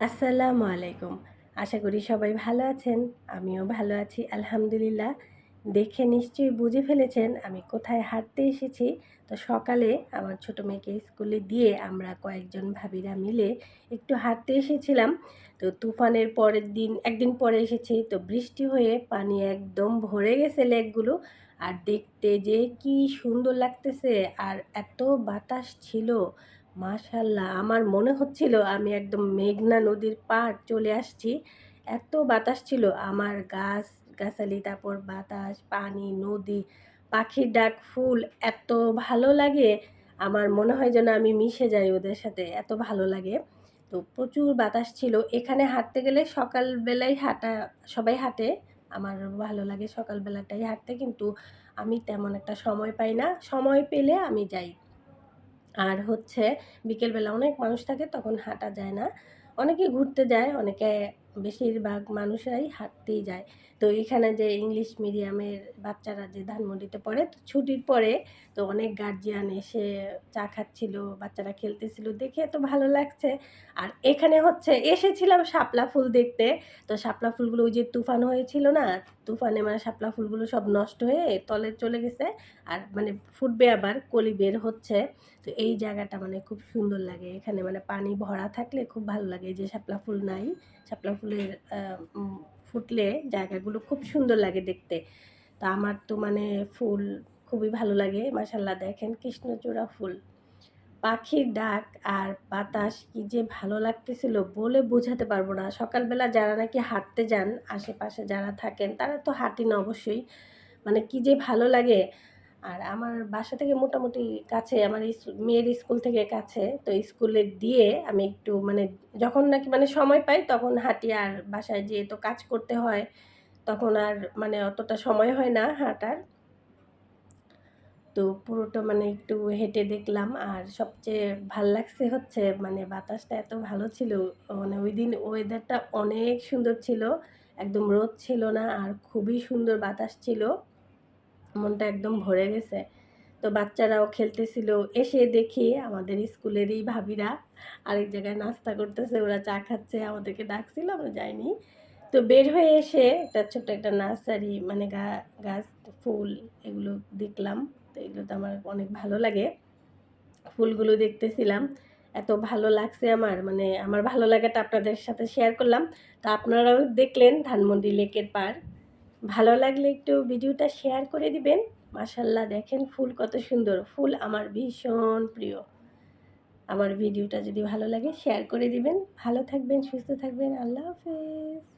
আসসালামু আলাইকুম। আশা করি সবাই ভালো আছেন, আমিও ভালো আছি, আলহামদুলিল্লাহ। দেখে নিশ্চয়ই বুঝে ফেলেছেন আমি কোথায় হাঁটতে এসেছি। তো সকালে আমার ছোটো মেয়েকে স্কুলে দিয়ে আমরা কয়েকজন ভাবিরা মিলে একটু হাঁটতে এসেছিলাম। তো তুফানের পরের দিন, একদিন পরে এসেছি, তো বৃষ্টি হয়ে পানি একদম ভরে গেছে লেকগুলো। আর দেখতে যে কি সুন্দর লাগতেছে, আর এত বাতাস ছিল। মাশাল্লাহ, আমার মনে হচ্ছিল আমি একদম মেঘনা নদীর পাড় চলে আসছি। এত বাতাস ছিল, আমার গাছ, গাছালি, তারপর বাতাস, পানি, নদী, পাখির ডাক, ফুল, এত ভালো লাগে। আমার মনে হয় যেন আমি মিশে যাই ওদের সাথে, এত ভালো লাগে। তো প্রচুর বাতাস ছিল, এখানে হাঁটতে গেলে সকালবেলায় হাঁটা, সবাই হাঁটে, আমার ভালো লাগে সকালবেলাটাই হাঁটতে, কিন্তু আমি তেমন একটা সময় পাই না। সময় পেলে আমি যাই। আর হচ্ছে বিকেলবেলা অনেক মানুষ থাকে তখন হাঁটা যায় না। অনেকে ঘুরতে যায় অনেকে বেশিরভাগ মানুষরাই হাঁটতেই যায়। তো এখানে যে ইংলিশ মিডিয়ামের বাচ্চারা যে ধানমন্ডিতে পড়ে, তো ছুটির পরে তো অনেক গার্জিয়ান এসে চা খাচ্ছিল, বাচ্চারা খেলতেছিল দেখে তো ভালো লাগছে। আর এখানে হচ্ছে, এসেছিলাম শাপলা ফুল দেখতে। তো শাপলা ফুলগুলো ওই যে তুফান হয়েছিল না, তুফানে মানে শাপলা ফুলগুলো সব নষ্ট হয়ে তলে চলে গেছে। আর মানে ফুটবে আবার, কলি বের হচ্ছে। তো এই জায়গাটা মানে খুব সুন্দর লাগে। এখানে মানে পানি ভরা থাকলে খুব ভালো লাগে। যে শাপলা ফুল নাই, শাপলা ফুলের ফুটলে জায়গাগুলো খুব সুন্দর লাগে দেখতে। তো আমার তো মানে ফুল খুবই ভালো লাগে মাসাল্লাহ দেখেন কৃষ্ণচূড়া ফুল। পাখির ডাক আর বাতাস কি যে ভালো লাগতেছিল বলে বোঝাতে পারব না। সকালবেলা যারা নাকি হাঁটতে যান, আশেপাশে যারা থাকেন, তারা তো হাঁটি না অবশ্যই। মানে কি যে ভালো লাগে আর আমার বাসা থেকে মোটামুটি কাছে, আমার মেয়ের স্কুল থেকে কাছে, তো স্কুলে দিয়ে আমি একটু মানে যখন নাকি মানে সময় পাই তখন হাঁটি, আর বাসায় যেয়ে তো কাজ করতে হয়, তখন আর মানে অতটা সময় হয় না হাঁটার। তো পুরোটা মানে একটু হেঁটে দেখলাম, আর সবচেয়ে ভালো লাগছে হচ্ছে মানে বাতাসটা এত ভালো ছিল মানে ওই দিন ওয়েদারটা অনেক সুন্দর ছিল, একদম রোদ ছিল না, আর খুবই সুন্দর বাতাস ছিল। মনটা একদম ভরে গেছে। তো বাচ্চারাও খেলতেছিল, এসে দেখি আমাদের স্কুলেরই ভাবিরা আরেক জায়গায় নাস্তা করতেছে, ওরা চা খাচ্ছে, আমাদেরকে ডাকছিল, আমরা যাইনি। তো বের হয়ে এসে একটা ছোট্ট একটা নার্সারি মানে গা, গাছ, ফুল এগুলো দেখলাম। তো এগুলো তো আমার অনেক ভালো লাগে। ফুলগুলো দেখতেছিলাম, এত ভালো লাগছে আমার মানে আমার ভালো লাগাটা আপনাদের সাথে শেয়ার করলাম। তো আপনারাও দেখলেন ধানমন্ডি লেকের পার ভালো লাগলে একটু ভিডিওটা শেয়ার করে দিবেন। মাশাল্লাহ দেখেন ফুল কত সুন্দর। ফুল আমার ভীষণ প্রিয়। আমার ভিডিওটা যদি ভালো লাগে, শেয়ার করে দিবেন। ভালো থাকবেন, সুস্থ থাকবেন। আল্লাহ হাফেজ।